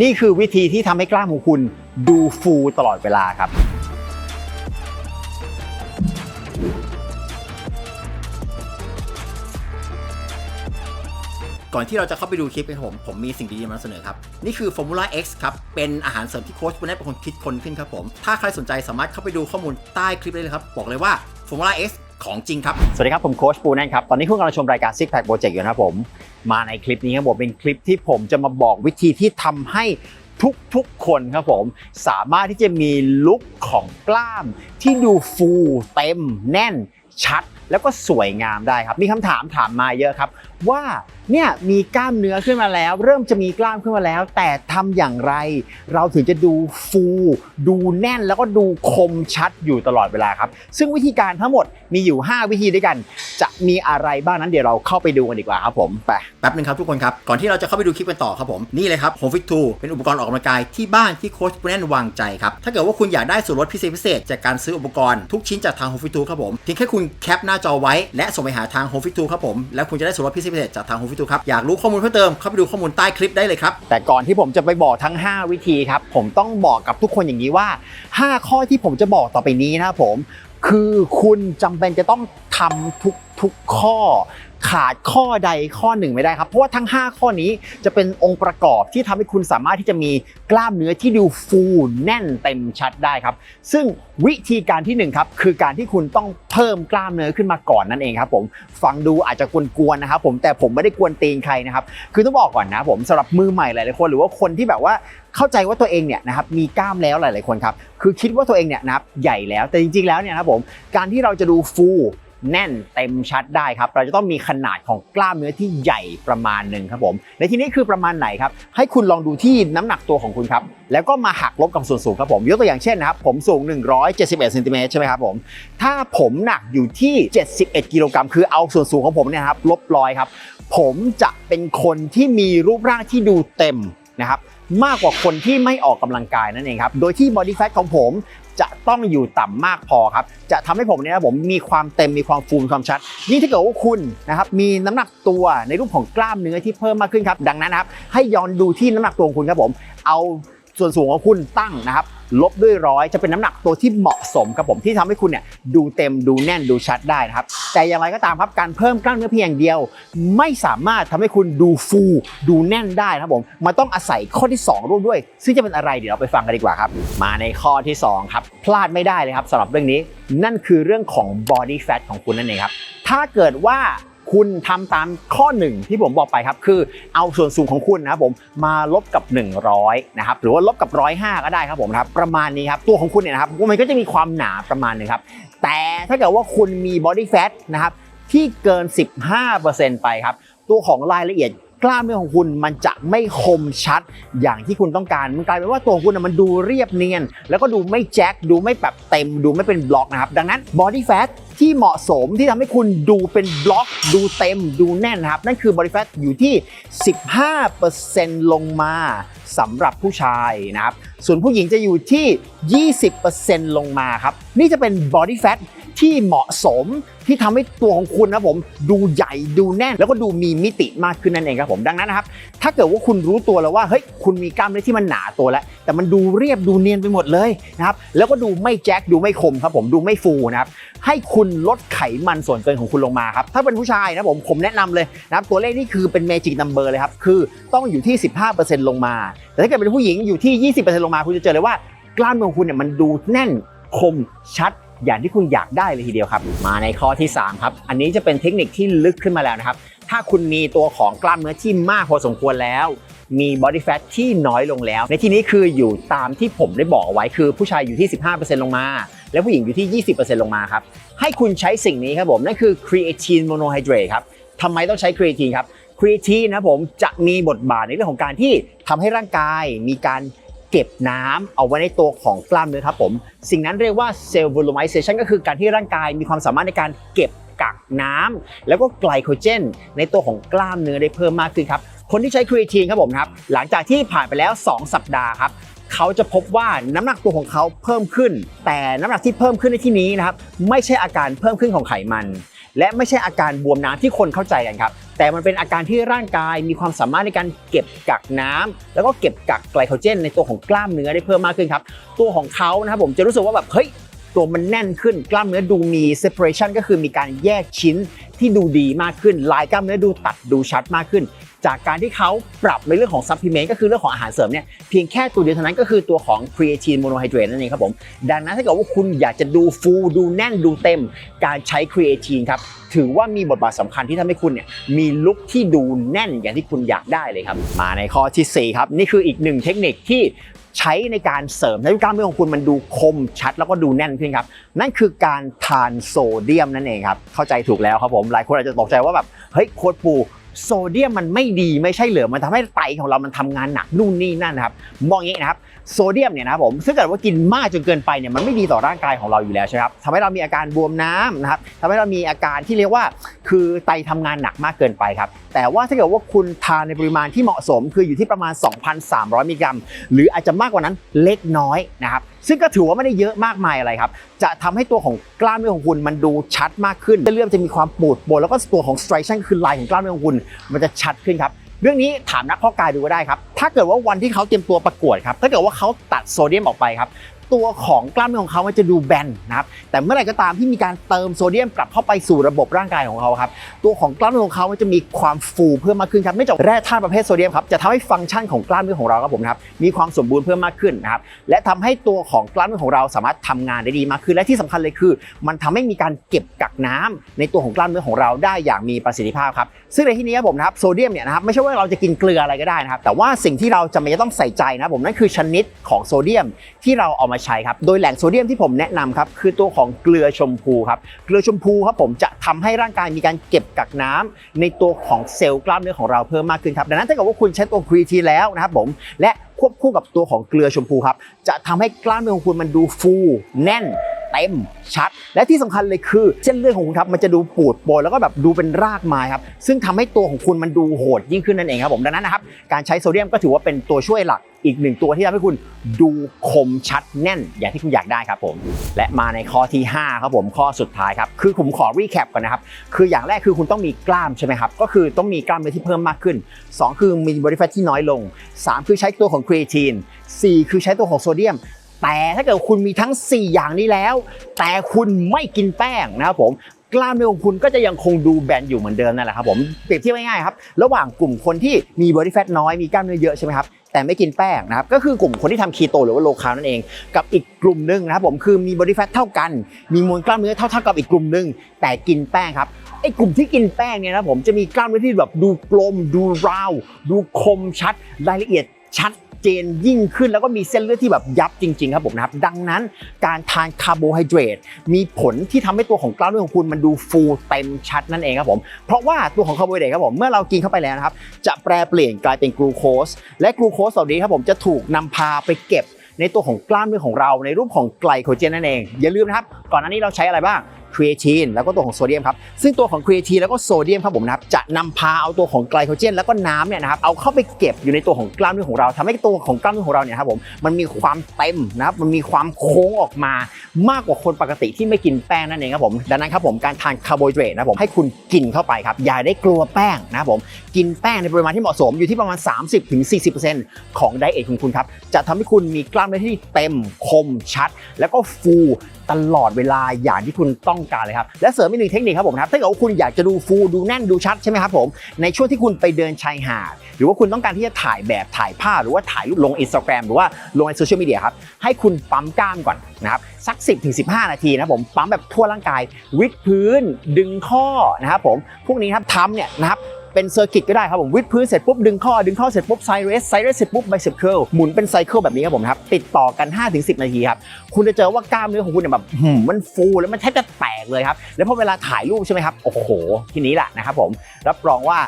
นี่คือวิธีที่ทำให้กล้ามของคุณดูฟูตลอดเวลาครับ ก่อนที่เราจะเข้าไปดูคลิปนะครับผม ผมมีสิ่งดีๆมาเสนอครับ นี่คือ Formula X ครับ เป็นอาหารเสริมที่โค้ชปุณณเป็นคนคิดคนขึ้นครับผม ถ้าใครสนใจสามารถเข้าไปดูข้อมูลใต้คลิปได้เลยครับ บอกเลยว่า Formula X ของจริงครับ สวัสดีครับ ผมโค้ชปูแน่นครับ ตอนนี้คุณกำลังชมรายการ Six Pack Project อยู่นะครับผม มาในคลิปนี้ครับผมเป็นคลิปที่ผมจะมาบอกวิธีที่ทำให้ทุกๆคนครับผม สามารถที่จะมีลุคของกล้าม ที่ดูฟูเต็ม แน่นชัด แล้วก็สวยงามได้ครับ มีคำถามถามมาเยอะครับ ว่าเนี่ยมีกล้ามเนื้อขึ้นมาแล้ว เริ่มจะมีกล้ามขึ้นมาแล้ว แต่ทำอย่างไร เราถึงจะดูฟู ดูแน่นแล้วก็ดูคมชัดอยู่ตลอดเวลาครับ ซึ่งวิธีการทั้งหมดมีอยู่ 5 วิธีด้วยกัน จะมีอะไรบ้างนั้นเดี๋ยวเราเข้าไปดูกันดีกว่าครับผมไปแป๊บนึงครับทุกคนครับก่อนที่เราจะเข้าไปดูคลิปกันต่อครับผมนี่เลยครับ Home Fit 2เป็นอุปกรณ์ออกกำลังกายที่บ้านที่โค้ชปุณณวางใจครับถ้าเกิดว่าคุณอยากได้ส่วนลดพิเศษพิเศษจากการซื้ออุปกรณ์ทุกชิ้นจากทาง Home Fit 2ครับผมเพียงแค่คุณแคปหน้าจอไว้และส่งไปหาทาง Home Fit 2ครับผมแล้วคุณจะได้ส่วนลดพิเศษพิเศษจากทาง Home Fit 2ครับ อยากรู้ข้อมูลเพิ่มเติมเข้าไปดูข้อมูลใต้คลิปได้เลยครับ แต่ก่อนที่ผมจะไปบอกทั้ง 5 วิธีครับ ผมต้องบอกกับทุกคนอย่างนี้ว่า 5 ข้อที่ผมจะบอกต่อไปนี้นะครับผม คือคุณจำเป็นจะต้องทำทุก ทุกข้อขาดข้อใดข้อหนึ่งไม่ได้ครับ เพราะว่าทั้ง 5 ข้อนี้จะเป็นองค์ประกอบที่ทำให้คุณสามารถที่จะมีกล้ามเนื้อที่ดูฟูแน่นเต็มชัดได้ครับ ซึ่งวิธีการที่หนึ่งครับคือการที่คุณต้องเพิ่มกล้ามเนื้อขึ้นมาก่อนนั่นเองครับผมฟังดูอาจจะกวนๆนะครับผมแต่ผมไม่ได้กวนตีนใครนะครับคือต้องบอกก่อนนะผมสำหรับมือใหม่หลายๆคน หรือว่าคนที่แบบว่าเข้าใจว่าตัวเองเนี่ยนะครับมีกล้ามแล้วหลาย ๆคนครับคือคิดว่าตัวเองเนี่ยนะครับใหญ่แล้วแต่จริงๆแล้วเนี่ยนะครับผมการที่เราจะดูฟู แน่นเต็มชัดได้ครับ เราจะต้องมีขนาดของกล้ามเนื้อที่ใหญ่ประมาณหนึ่งครับผม ในที่นี้คือประมาณไหนครับ ให้คุณลองดูที่น้ำหนักตัวของคุณครับ แล้วก็มาหักลบกับส่วนสูงครับผม ยกตัวอย่างเช่นนะครับ ผมสูง 171เซนติเมตรใช่ไหมครับผม ถ้าผมหนักอยู่ที่ 71 กิโลกรัมคือเอาส่วนสูงของผมเนี่ยครับลบร้อยครับ ผมจะเป็นคนที่มีรูปร่างที่ดูเต็ม นะครับมากกว่าคนที่ไม่ออกกำลังกายนั่นเองครับโดยที่ body fat ของผมจะต้องอยู่ต่ำมากพอครับจะทำให้ผมเนี่ยผมมีความเต็มมีความฟูมความชัด ยิ่งถ้าเกิดว่าคุณนะครับมีน้ำหนักตัวในรูปของกล้ามเนื้อที่เพิ่มมากขึ้นครับดังนั้นครับให้ย้อนดูที่น้ำหนักตัวของคุณครับผมเอา ส่วนสูงของคุณตั้งนะครับลบด้วยร้อยจะเป็นน้ำหนักตัวที่เหมาะสมครับผมที่ทำให้คุณเนี่ยดูเต็มดูแน่นดูชัดได้นะครับ แต่อย่างไรก็ตามครับการเพิ่มกล้ามเนื้อเพียงเดียว ไม่สามารถทำให้คุณดูฟูดูแน่นได้นะครับผมมันต้องอาศัยข้อที่ 2 ร่วมด้วย ซึ่งจะเป็นอะไรเดี๋ยวเราไปฟังกันดีกว่าครับ มาในข้อที่2ครับพลาดไม่ได้เลยครับสำหรับเรื่องนี้ นั่นคือเรื่องของ body fat ของคุณนั่นเองครับถ้าเกิดว่า คุณทำตามข้อหนึ่งที่ผมบอกไปครับ คือเอาส่วนสูงของคุณนะครับผมมาลบกับ 100นะครับหรือว่าลบกับ 105 ก็ได้ครับผมนะครับประมาณนี้ครับตัวของคุณเนี่ยนะครับมันก็จะมีความหนาประมาณหนึงครับแต่ถ้าเกิดว่าคุณมี body fat นะครับที่เกิน 15%ไปครับตัวของรายละเอียดกล้ามเนื้อของคุณมันจะไม่คมชัดอย่างที่คุณต้องการ มันกลายเป็นว่าตัวคุณนะมันดูเรียบเนียน แล้วก็ดูไม่แจ็ค ดูไม่แบบเต็ม ดูไม่เป็นบล็อกนะครับ ดังนั้น body fat ที่ ที่เหมาะสมที่ทำให้คุณดูเป็นบล็อก ดูเต็มดูแน่นนะครับ นั่นคือ body fat อยู่ที่ 15%ลงมาสำหรับผู้ชายนะครับ ส่วนผู้หญิงจะอยู่ที่ 20%ลงมาครับ นี่จะเป็น body fat ที่เหมาะสม ที่ทำให้ตัวของคุณนะผมดูใหญ่ดูแน่น แล้วก็ดูมีมิติมากขึ้นนั่นเองครับผมดังนั้นนะครับถ้าเกิดว่าคุณรู้ตัวแล้วว่าเฮ้ยคุณมีกล้ามเนื้อที่มันหนาตัวแล้ว แต่มันดูเรียบดูเนียนไปหมดเลยนะครับแล้วก็ดูไม่แจ็คดูไม่คมครับผมดูไม่ฟูนะครับให้คุณลดไขมันส่วนเกินของคุณลงมาครับถ้าเป็นผู้ชายนะผมผมแนะนำเลยนะครับตัวเลขนี่คือเป็นเมจิกนัมเบอร์เลยครับคือต้องอยู่ที่ 15%ลงมา แต่ถ้าเกิดเป็นผู้หญิงอยู่ที่ 20%ลงมาคุณจะเจอเลยว่ากล้ามเนื้อของคุณเนี่ยมันดูแน่นคมชัด อย่างที่คุณอยากได้เลยทีเดียวครับ มาในข้อที่ 3 ครับ อันนี้จะเป็นเทคนิคที่ลึกขึ้นมาแล้วนะครับ ถ้าคุณมีตัวของกล้ามเนื้อที่มากพอสมควรแล้ว มี body fat ที่น้อยลงแล้ว ในที่นี้คืออยู่ตามที่ผมได้บอกไว้คือผู้ชายอยู่ที่ 15%ลงมา และผู้หญิงอยู่ที่ 20%ลงมาครับ ให้คุณใช้สิ่งนี้ครับผม นั่นคือ creatine monohydrate ครับทำไมต้องใช้ creatine ครับ creatine นะครับผมจะมีบทบาทในเรื่องของการที่ทำให้ร่างกายมีการ เก็บน้ำเอาไว้ในตัวของกล้ามเนื้อครับผม สิ่งนั้นเรียกว่า cell volumization ก็คือการที่ร่างกายมีความสามารถในการเก็บกักน้ำแล้วก็ไกลโคเจน ในตัวของกล้ามเนื้อได้เพิ่มมากขึ้นครับ คนที่ใช้ครีเอทีนครับผมครับ หลังจากที่ผ่านไปแล้ว 2 สัปดาห์ครับเขาจะพบว่าน้ำหนักตัวของเขาเพิ่มขึ้น แต่น้ำหนักที่เพิ่มขึ้นในที่นี้นะครับไม่ใช่อาการเพิ่มขึ้นของไขมัน และไม่ใช่อาการบวมน้ำที่คนเข้าใจกันครับ แต่มันเป็นอาการที่ร่างกายมีความสามารถในการเก็บกักน้ำแล้วก็เก็บกักไกลโคเจน ในตัวของกล้ามเนื้อได้เพิ่มมากขึ้นครับ ตัวของเขานะครับผมจะรู้สึกว่าแบบเฮ้ย ตัวมันแน่นขึ้นกล้ามเนื้อดูมี separation ก็คือมีการแยกชิ้นที่ดูดีมากขึ้น ลายกล้ามเนื้อดูตัดดูชัดมากขึ้น จากการที่เขาปรับในเรื่องของ supplement ก็คือเรื่องของอาหารเสริมเนี่ยเพียงแค่ตัวเดียวเท่านั้นก็คือตัวของ creatine monohydrate นั่นเองครับผม ดังนั้นถ้าเกิดว่าคุณอยากจะดูฟูดูแน่นดูเต็ม การใช้ creatine ครับถือว่ามีบทบาทสำคัญที่ทำให้คุณเนี่ยมีลุคที่ดูแน่นอย่างที่คุณอยากได้เลยครับ มาในข้อทีสี่4 ครับ นี่คืออีกหนึ่งเทคนิคที่ ใช้ในการเสริมให้กล้ามเนื้อของคุณมันดูคมชัดแล้วก็ดูแน่นขึ้นครับ นั่นคือการทานโซเดียมนั่นเองครับ เข้าใจถูกแล้วครับผม หลายคนอาจจะตกใจว่าแบบ เฮ้ยโคตรปู โซเดียมมันไม่ดีไม่ใช่เหรอมันทำให้ไตของเรามันทำงานหนักนู่นนี่นั่นนะครับมองอย่างนี้นะครับโซเดียมเนี่ยนะครับผมซึ่งเกิดว่ากินมากจนเกินไปเนี่ยมันไม่ดีต่อร่างกายของเราอยู่แล้วใช่ไหมครับทำให้เรามีอาการบวมน้ำนะครับทำให้เรามีอาการที่เรียกว่า คือไตทำงานหนักมากเกินไปครับแต่ว่าถ้าเกิดว่าคุณทานในปริมาณที่เหมาะสม คืออยู่ที่ประมาณ 2,300 มิลลิกรัม หรืออาจจะมากกว่านั้นเล็กน้อยนะครับ ซึ่งก็ถือว่าไม่ได้เยอะมากมายอะไรครับ จะทำให้ตัวของกล้ามเนื้อของคุณมันดูชัดมากขึ้นเส้นเลือดจะมีความปูดโปนแล้วก็ตัวของ striation คือลายของกล้ามเนื้อของคุณ มันจะชัดขึ้นครับเรื่องนี้ถามนักเพาะกายดูก็ได้ครับ ถ้าเกิดว่าวันที่เขาเตรียมตัวประกวดครับ ถ้าเกิดว่าเขาตัดโซเดียมออกไปครับ ตัวของกล้ามเนื้อของเขามันจะดูแบนนะครับแต่เมื่อไหร่ก็ตามที่มีการเติมโซเดียมกลับเข้าไปสู่ระบบร่างกายของเขาครับตัวของกล้ามเนื้อของเขามันจะมีความฟูเพิ่มมากขึ้นครับเนื่จากแร่ธาตุประเภทโซเดียมครับจะทำให้ฟังก์ชันของกล้ามเนื้อของเราครับผมครับมีความสมบูรณ์เพิ่มมากขึ้นนะครับและทำให้ตัวของกล้ามเนื้อของเราสามารถทำงานได้ดีมากขึ้นและที่สำคัญเลยคือ มันทำให้มีการเก็บกักน้ำในตัวของกล้ามเนื้อของเราได้อย่างมีประสิทธิภาพครับซึ่งในที่นี้ครับผมนะครับโซเดียมเนี่ยนะครับไม่ใช่ว่าเราจะกินเกลืออะไรก็ได้นะครับแต่ว่าสิ่งที่เราจำเป็นจะต้องใส่ใจนะผมนั่นคือชนิดของโซเดียมที่เราเอามาใช้ครับ โดยแหล่งโซเดียมที่ผมแนะนำครับคือตัวของเกลือชมพูครับ เกลือชมพูครับผมจะทำให้ร่างกายมีการเก็บกักน้ำในตัวของเซลล์กล้ามเนื้อของเราเพิ่มมากขึ้นครับ ดังนั้นถ้าเกิดว่าคุณใช้ตัวครีทีแล้วนะครับผมและควบคู่กับตัวของเกลือชมพูครับจะทำให้กล้ามเนื้อของคุณมันดูฟู แน่น เต็มชัด และที่สำคัญเลยคือ เส้นเลือดของคุณครับมันจะดูปูดโปนแล้วก็แบบดูเป็นรากไม้ครับซึ่งทำให้ตัวของคุณมันดูโหดยิ่งขึ้นนั่นเองครับผมดังนั้นนะครับการใช้โซเดียมก็ถือว่าเป็นตัวช่วยหลักอีกหนึ่งตัวที่ทำให้คุณดูคมชัดแน่นอย่างที่คุณอยากได้ครับผม และมาในข้อที่ 5 ครับผมข้อสุดท้ายครับคือผมขอรีแคปก่อนนะครับคืออย่างแรกคือคุณต้องมีกล้ามใช่ไหมครับก็คือต้องมีกล้ามเนื้อที่เพิ่มมากขึ้น 2 คือมีบริแฟตที่น้อยลง 3 คือใช้ตัวของครีเอทีน4คือใช้ตัวของโซเดียม แต่ถ้าเกิดคุณมีทั้ง 4 อย่างนี้แล้ว แต่คุณไม่กินแป้งนะครับผมกล้ามเนื้อของคุณก็จะยังคงดูแบนอยู่เหมือนเดิมนั่นแหละครับผมเปรียบเทียบง่ายๆครับระหว่างกลุ่มคนที่มีบอดี้แฟทน้อยมีกล้ามเนื้อเยอะใช่ไหมครับแต่ไม่กินแป้งนะครับก็คือกลุ่มคนที่ทำคีโตหรือว่าโลคาร์นั่นเอง กับอีกกลุ่มหนึ่งนะครับผมคือมีบอดี้แฟทเท่ากัน มีมวลกล้ามเนื้อเท่าๆกับอีกกลุ่มหนึ่งแต่กินแป้งครับไอ้กลุ่มที่กินแป้งเนี่ยนะผมจะมีกล้ามเนื้อที่แบบดูกลม ดูราว ดูคมชัดรายละเอียดชัด เจนยิ่งขึ้น แล้วก็มีเส้นเลือดที่แบบยับจริงๆครับผมนะครับดังนั้นการทานคาร์โบไฮเดรตมีผลที่ทำให้ตัวของกล้ามเนื้อของคุณมันดูฟูเต็มชัดนั่นเองครับผมเพราะว่าตัวของคาร์โบไฮเดรตครับผมเมื่อเรากินเข้าไปแล้วนะครับจะแปรเปลี่ยนกลายเป็นกลูโคสและกลูโคสเหล่านี้ครับผมจะถูกนำพาไปเก็บในตัวของกล้ามเนื้อของเราในรูปของไกลโคเจนนั่นเอง อย่าลืมนะครับ ก่อนหน้านี้เราใช้อะไรบ้าง ครีเอทีนแล้วก็ตัวของโซเดียมครับซึ่งตัวของครีเอทีนแล้วก็โซเดียมครับผมนะครับจะนำพาเอาตัวของไกลโคเจน แล้วก็น้ำเนี่ยนะครับเอาเข้าไปเก็บอยู่ในตัวของกล้ามเนื้อของเราทำให้ตัวของกล้ามเนื้อของเราเนี่ยครับผมมันมีความเต็มนะครับมันมีความโค้งออกมามากกว่าคนปกติที่ไม่กินแป้งนั่นเองครับผมดังนั้นครับผมการทานคาร์โบไฮเดรตนะครับผมให้คุณกินเข้าไปครับอย่าได้กลัวแป้งนะครับผมกินแป้งในปริมาณที่เหมาะสมอยู่ที่ประมาณ 30-40%ของไดเอทของคุณครับจะทำให้คุณมีกล้ามเนื้อที่เต็มคมชัด แล้วก็ฟูตลอดเวลาอย่างที่คุณต้องการเลยครับ และเสริมอีกหนึ่งเทคนิคครับผมนะครับถ้าเกิดว่าคุณอยากจะดูฟูดูแน่นดูชัดใช่ไหมครับผมในช่วงที่คุณไปเดินชายหาดหรือว่าคุณต้องการที่จะถ่ายแบบถ่ายภาพหรือว่าถ่ายรูปลงอินสตาแกรมหรือว่าลงในโซเชียลมีเดียครับให้คุณปั๊มกล้ามก่อนนะครับสัก 10-15 นาทีนะผมปั๊มแบบทั่วร่างกาย วิดพื้น ดึงข้อนะครับผมพวกนี้ครับทำเนี่ยนะครับ เป็นเซอร์กิตก็ได้ครับผมวิดพื้นเสร็จปุ๊บดึงข้อดึงข้อเสร็จปุ๊บไซเรสไซเรสเสร็จปุ๊บไบเซปเคิลหมุนเป็นไซเคิลแบบนี้ครับผมครับติดต่อกัน 5-10 นาทีครับคุณจะเจอว่ากล้ามเนื้อของคุณเนี่ยแบบหืมมันฟูแล้วมันแทบจะแตกเลยครับแล้วพอเวลาถ่ายรูปใช่ไหมครับโอ้โหทีนี้แหละนะครับผมรับรองว่า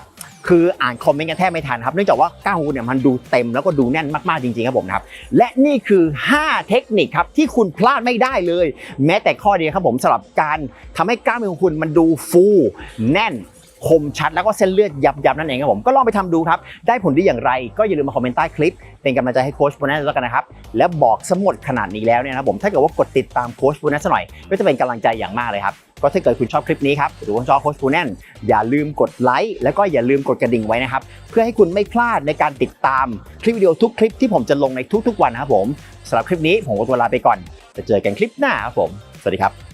คืออ่านคอมเมนต์กันแทบไม่ทันครับเนื่องจากว่ากล้ามของคุณเนี่ยมันดูเต็มแล้วก็ดูแน่นมากๆจริงๆครับผมนะครับและนี่คือ 5 เทคนิคครับที่คุณพลาดไม่ได้เลย แม้แต่ข้อเดียวครับผมสำหรับการทำให้กล้ามของคุณมันดูฟู แน่น คมชัดแล้วก็เส้นเลือดยับยับนั่นเองครับผมก็ลองไปทำดูครับ ได้ผลดีอย่างไรก็อย่าลืมมาคอมเมนต์ใต้คลิป เป็นกำลังใจให้โค้ชโบนัสแล้วกันนะครับ แล้วบอกสมหดขนาดนี้แล้วเนี่ยนะผมถ้าเกิดว่ากดติดตามโค้ชโบนัสหน่อยก็จะเป็นกำลังใจอย่างมากเลยครับก็ถ้าเกิดคุณชอบคลิปนี้ครับหรือว่าชอบโค้ชฟูแนนอย่าลืมกดไลค์แล้วก็อย่าลืมกดกระดิ่งไว้นะครับ เพื่อให้คุณไม่พลาดในการติดตามคลิปวิดีโอทุกคลิปที่ผมจะลงในทุกๆวันนะครับผมสำหรับคลิปนี้ผมก็ตัวลาไปก่อนจะเจอกันคลิปหน้าครับผม สวัสดีครับ